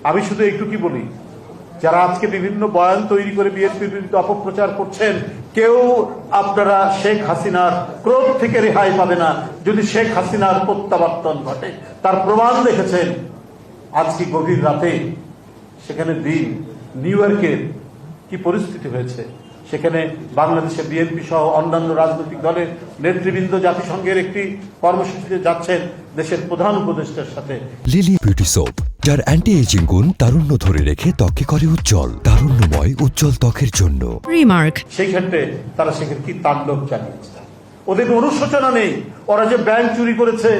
আমি শুধু একটু কি বলি, যারা আজকে বিভিন্ন বয়ান তৈরি করে বিএনপির বিরুদ্ধে অপপ্রচার করছেন, কেউ আপনারা শেখ হাসিনার ক্রোধ থেকে রেহাই পাবে না যদি শেখ হাসিনার প্রত্যাবর্তন ঘটে। তার প্রমাণ দেখেছেন আজকে গভীর রাতে, সেখানে দিন, নিউ ইয়র্কের কি পরিস্থিতি হয়েছে, সেখানে বাংলাদেশে বিএনপি সহ অন্যান্য রাজনৈতিক দলের নেতৃবৃন্দ জাতিসংঘের একটি কর্মসূচিতে যাচ্ছেন দেশের প্রধান উপদেষ্টার সাথে। লিলি বিউটি সোপ যার অ্যান্টি এজিং গুণ তারুণ্য ধরে রেখে ত্বকে করে উজ্জ্বল তারুণ্যময় উজ্জ্বল ত্বকের জন্য। Remark. সেই ক্ষেত্রে তারা সেখানে কি তাণ্ডব চালিয়েছে ওদের অনুশোচনা নেই। ওরা যে ব্যাংক চুরি করেছে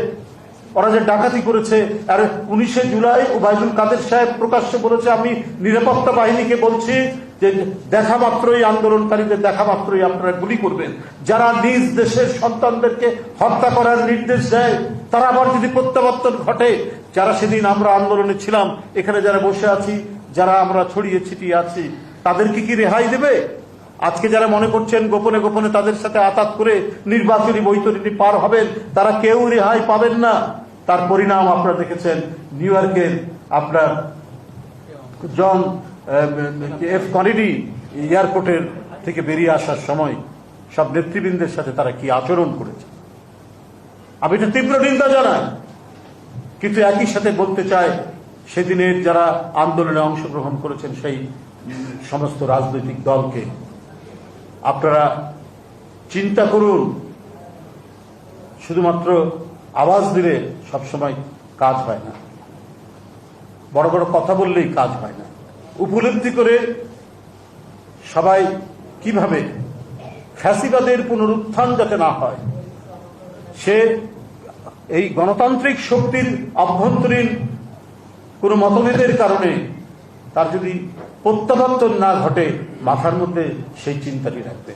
ওরা যে ডাকাতি করেছে আর উনিশে জুলাই ওবায়দুল কাদের সাহেব প্রকাশ্যে বলেছে আমি নিরাপত্তা বাহিনীকে বলছি যে দেখা মাত্রই আন্দোলনকারীদের দেখা মাত্রই আপনারা গুলি করবেন। যারা নিজ দেশের সন্তানদেরকে হত্যা করার নির্দেশ দেয় তারা আবার যদি প্রত্যাবর্তন ঘটে যারা সেদিন আমরা আন্দোলনে ছিলাম, এখানে যারা বসে আছি, যারা আমরা ছড়িয়ে ছিটিয়ে আছি, তাদেরকে কি রেহাই দেবে? আজকে যারা মনে করছেন গোপনে গোপনে তাদের সাথে আতাত করে নির্বাচনী বৈতরণী পার হবেন, তারা কেউ রেহাই পাবেন না। তার পরিণাম আপনারা দেখেছেন, নিউ ইয়র্কের আপনার জন এফ কনেডি এয়ারপোর্টের থেকে বেরিয়ে আসার সময় সব নেতৃবৃন্দের সাথে তারা কি আচরণ করেছে? আমি এটা তীব্র নিন্দা জানাই। কিন্তু একই সাথে বলতে চায়, সেদিনের যারা আন্দোলনে অংশগ্রহণ করেছেন সেই সমস্ত রাজনৈতিক দলকে। আপনারা চিন্তা করুন, শুধুমাত্র আওয়াজ দিলে সবসময় কাজ হয় না। বড় বড় কথা বললেই কাজ হয় না। উপলব্ধি করে সবাই কীভাবে ফ্যাসিবাদের পুনরুত্থান যাতে না হয়, সে এই গণতান্ত্রিক শক্তির অভ্যন্তরীণ কোনো মতভেদের কারণে তার যদি প্রত্যাবর্তন না ঘটে, মাথার মধ্যে সেই চিন্তাটি রাখবে।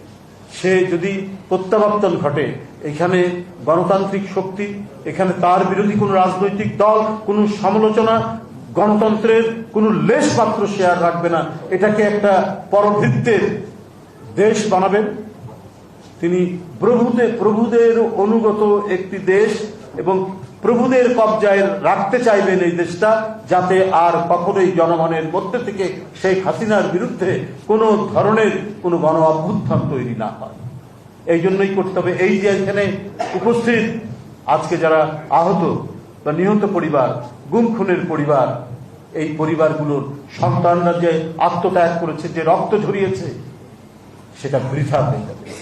সে যদি প্রত্যাবর্তন ঘটে, এখানে গণতান্ত্রিক শক্তি, এখানে তার বিরোধী কোনো রাজনৈতিক দল, কোনো সমালোচনা, গণতন্ত্রের কোনো লেশ মাত্র আর রাখবে না। এটাকে একটা পরভৃত্তের দেশ বানাবেন। তিনি প্রভুদের প্রভুদের অনুগত একটি দেশ এবং প্রভুদের কবজায় রাখতে চাইবেন এই দেশটা যাতে আর কখনোই জনগণের মধ্যে থেকে শেখ হাসিনার বিরুদ্ধে কোনো ধরনের কোনো গণ অভ্যুত্থান তৈরি না হয়। এই জন্যই করতে হবে। এই যে এখানে উপস্থিত আজকে যারা আহত বা নিহত পরিবার, গুম খুনের পরিবার, এই পরিবারগুলোর সন্তানরা যে আত্মত্যাগ করেছে, যে রক্ত ঝরিয়েছে, সেটা বৃথা হয়ে যাবে।